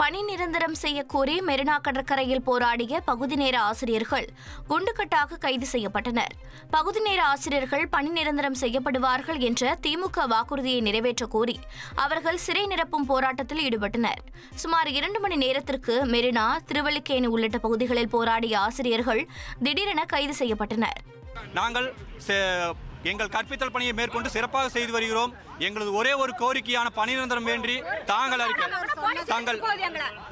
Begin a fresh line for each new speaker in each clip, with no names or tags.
பணி நிரந்தரம் செய்யக்கோரி மெரினா கடற்கரையில் போராடிய பகுதி நேர ஆசிரியர்கள் குண்டுக்கட்டாக கைது செய்யப்பட்டனர். பகுதி நேர ஆசிரியர்கள் பணி நிரந்தரம் செய்யப்படுவார்கள் என்ற திமுக வாக்குறுதியை நிறைவேற்ற கோரி அவர்கள் சிறை நிரப்பும் போராட்டத்தில் ஈடுபட்டனர். சுமார் இரண்டு மணி நேரத்திற்கு மெரினா திருவல்லிக்கேணி உள்ளிட்ட பகுதிகளில் போராடிய ஆசிரியர்கள் திடீரென கைது செய்யப்பட்டனர்.
நாங்கள் எங்கள் கற்பித்தல் பணியை மேற்கொண்டு சிறப்பாக செய்து வருகிறோம். எங்களது ஒரே ஒரு கோரிக்கையான பணி நிரந்தரம் வேண்டி தாங்கள் அறிக்கை தங்கள்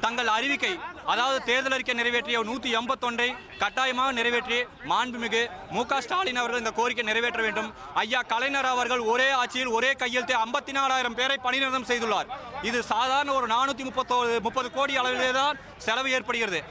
தங்கள் அறிவிக்கை அதாவது தேர்தல் அறிக்கை நிறைவேற்றிய நூற்றி எண்பத்தொன்றை கட்டாயமாக நிறைவேற்றி மாண்புமிகு மு க ஸ்டாலின் அவர்கள் இந்த கோரிக்கை நிறைவேற்ற வேண்டும். ஐயா கலைஞர் அவர்கள் ஒரே ஆட்சியில் ஒரே கையெழுத்து ஐம்பத்தி நாலாயிரம் பேரை பணிநிரந்தரம் செய்துள்ளார். இது சாதாரண ஒரு நானூற்றி முப்பத்தோ முப்பது கோடி அளவிலே தான் செலவு ஏற்படுகிறது.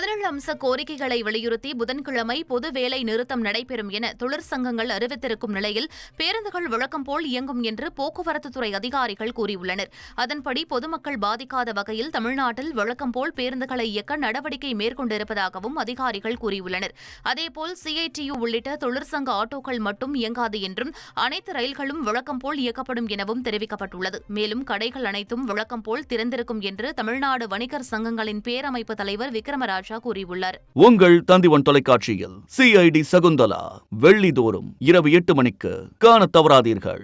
பதினேழு அம்ச கோரிக்கைகளை வலியுறுத்தி புதன்கிழமை பொது வேலை நிறுத்தம் நடைபெறும் என தொழிற்சங்கங்கள் அறிவித்திருக்கும் நிலையில் பேருந்துகள் வழக்கம் போல் இயங்கும் என்று போக்குவரத்துத்துறை அதிகாரிகள் கூறியுள்ளனர். அதன்படி பொதுமக்கள் பாதிக்காத வகையில் தமிழ்நாட்டில் வழக்கம் போல் பேருந்துகளை இயக்க நடவடிக்கை மேற்கொண்டிருப்பதாகவும் அதிகாரிகள் கூறியுள்ளனர். அதேபோல் சிஐடியு உள்ளிட்ட தொழிற்சங்க ஆட்டோக்கள் மட்டும் இயங்காது என்றும் அனைத்து ரயில்களும் வழக்கம் போல் இயக்கப்படும் எனவும் தெரிவிக்கப்பட்டுள்ளது. மேலும் கடைகள் அனைத்தும் வழக்கம் போல் திறந்திருக்கும் என்று தமிழ்நாடு வணிகர் சங்கங்களின் பேரமைப்பு தலைவர் விக்ரமராஜ் கூறியுள்ளார்.
உங்கள் தந்திவன் தொலைக்காட்சியில் சிஐடி சகுந்தலா வெள்ளிதோறும் இரவு எட்டு மணிக்கு காணத் தவறாதீர்கள்.